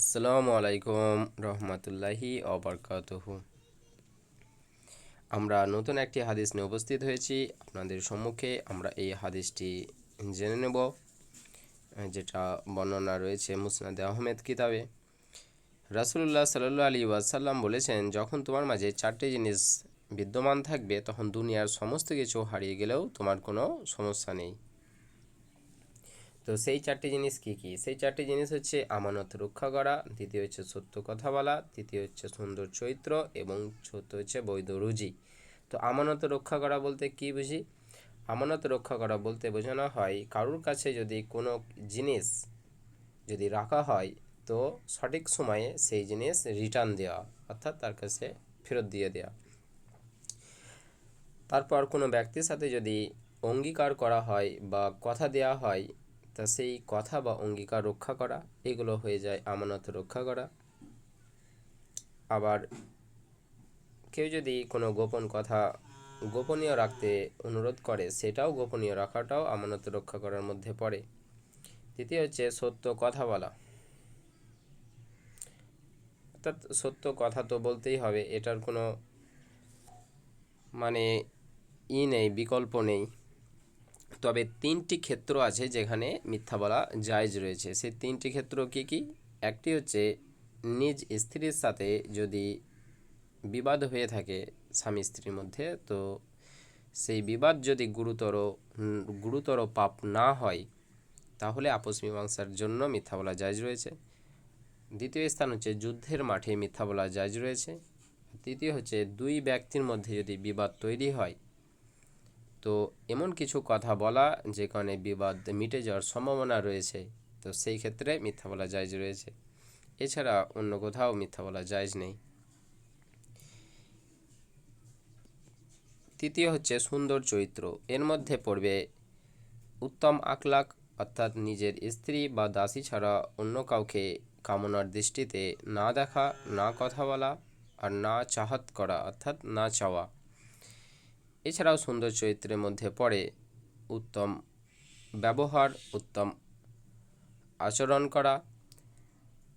আসসালামু আলাইকুম রহমতুল্লাহি অবরকাতুহু। আমরা নতুন একটি হাদিস নিয়ে উপস্থিত হয়েছি। আপনাদের সম্মুখে আমরা এই হাদিসটি জেনে নেব, যেটা বর্ণনা রয়েছে মুসনাদে আহমেদ কিতাবে। রাসুল্লাহ সাল্লু আলী ওয়াসাল্লাম বলেছেন, যখন তোমার মাঝে চারটি জিনিস বিদ্যমান থাকবে, তখন দুনিয়ার সমস্ত কিছু হারিয়ে গেলেও তোমার কোনো সমস্যা নেই। তো সেই চারটি জিনিস কি কি? সেই চারটি জিনিস হচ্ছে আমানত রক্ষা করা, দ্বিতীয় হচ্ছে সত্য কথা বলা, তৃতীয় হচ্ছে সুন্দর চরিত্র এবং চতুর্থ হচ্ছে বৈধ রুজি। তো আমানত রক্ষা করা বলতে কি বুঝি? আমানত রক্ষা করা বলতে বোঝানো হয় কারুর কাছে যদি কোনো জিনিস যদি রাখা হয়, তো সঠিক সময়ে সেই জিনিস রিটার্ন দেওয়া, অর্থাৎ তার কাছে ফেরত দিয়ে দেওয়া। তারপর কোনো ব্যক্তির সাথে যদি অঙ্গীকার করা হয় বা কথা দেওয়া হয় তা সেই কথা বা অঙ্গীকার রক্ষা করা, এগুলো হয়ে যায় আমানত রক্ষা করা। আবার কেউ যদি কোনো গোপন কথা গোপনীয় রাখতে অনুরোধ করে, সেটাও গোপনীয় রাখাটাও আমানত রক্ষা করার মধ্যে পড়ে। তৃতীয় হচ্ছে সত্য কথা বলা। অর্থাৎ সত্য কথা তো বলতেই হবে, এটার কোনো মানে ই নেই, বিকল্প নেই। তবে তিনটি ক্ষেত্র আছে যেখানে মিথ্যা বলা জায়জ রয়েছে। সেই তিনটি ক্ষেত্র কি কি? একটি হচ্ছে নিজ স্ত্রীর সাথে যদি বিবাদ হয়ে থাকে স্বামী স্ত্রীর মধ্যে, তো সেই বিবাদ যদি গুরুতর গুরুতর পাপ না হয়, তাহলে আপোষ মীমাংসার জন্য মিথ্যা বলা জায়জ রয়েছে। দ্বিতীয় স্থান হচ্ছে যুদ্ধের মাঠে মিথ্যা বলা জায়জ রয়েছে। তৃতীয় হচ্ছে দুই ব্যক্তির মধ্যে যদি বিবাদ তৈরি হয় তো এমন কিছু কথা বলা যে কারণে বিবাদ মিটে যাওয়ার সম্ভাবনা রয়েছে। তো সেই ক্ষেত্রে মিথ্যা বলা জায়জ রয়েছে। এছাড়া অন্য কোথাও মিথ্যা বলা জায়জ নেই। তৃতীয় হচ্ছে সুন্দর চরিত্র। এর মধ্যে পড়বে উত্তম আকলাক অর্থাৎ নিজের স্ত্রী বা দাসী ছাড়া অন্য কাউকে কামনার দৃষ্টিতে না দেখা, না কথা বলা আর না চাহাত করা, অর্থাৎ না চাওয়া। এছাড়াও সুন্দর চরিত্রের মধ্যে পড়ে উত্তম ব্যবহার, উত্তম আচরণ করা।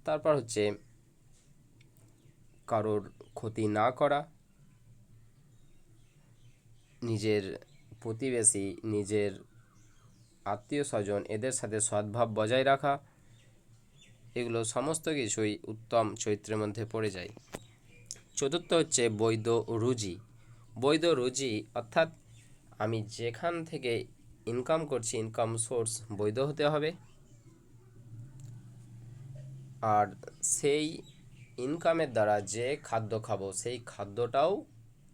তারপর হচ্ছে কারোর ক্ষতি না করা। নিজের প্রতিবেশী, নিজের আত্মীয় স্বজন এদের সাথে সদ্ভাব বজায় রাখা, এগুলো সমস্ত কিছুই উত্তম চরিত্রের মধ্যে পড়ে যায়। চতুর্থ হচ্ছে বৈধ রুজি। বৈধ রুজি, অর্থাৎ আমি যেখান থেকে ইনকাম করছি ইনকাম সোর্স বৈধ হতে হবে। আর সেই ইনকামের দ্বারা যে খাদ্য খাব, সেই খাদ্যটাও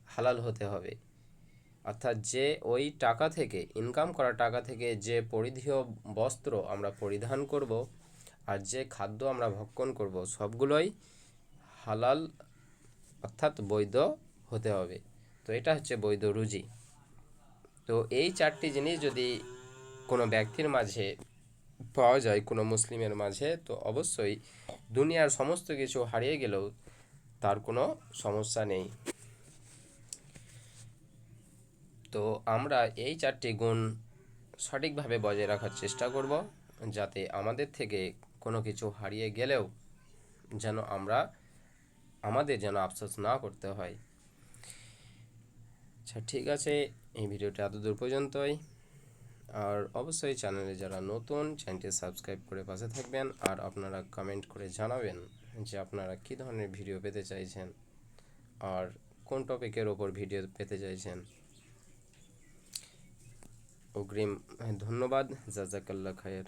হালাল হতে হবে। অর্থাৎ যে ওই টাকা থেকে ইনকাম করা টাকা থেকে যে পরিধেয় বস্ত্র আমরা পরিধান করব আর যে খাদ্য আমরা ভক্ষণ করব, সবগুলোই হালাল, অর্থাৎ বৈধ হতে হবে। তো এটা হচ্ছে বৈধ রুজি। তো এই চারটি জিনিস যদি কোনো ব্যক্তির মাঝে পাওয়া যায়, কোনো মুসলিমের মাঝে, তো অবশ্যই দুনিয়ার সমস্ত কিছু হারিয়ে গেলেও তার কোনো সমস্যা নেই। তো আমরা এই চারটি গুণ সঠিকভাবে বজায় রাখার চেষ্টা করব, যাতে আমাদের থেকে কোনো কিছু হারিয়ে গেলেও যেন আমরা, আমাদের যেন আফসোস না করতে হয়। আচ্ছা ঠিক আছে। এই ভিডিওটা এতদূর পর্যন্তই। আর অবশ্যই চ্যানেলে যারা নতুন, চ্যানেলটি সাবস্ক্রাইব করে পাশে থাকবেন আর আপনারা কমেন্ট করে জানাবেন যে আপনারা কী ধরনের ভিডিও পেতে চাইছেন আর কোন টপিকের ওপর ভিডিও পেতে চাইছেন। অগ্রিম ধন্যবাদ। জাজাকাল্লা খায়ের।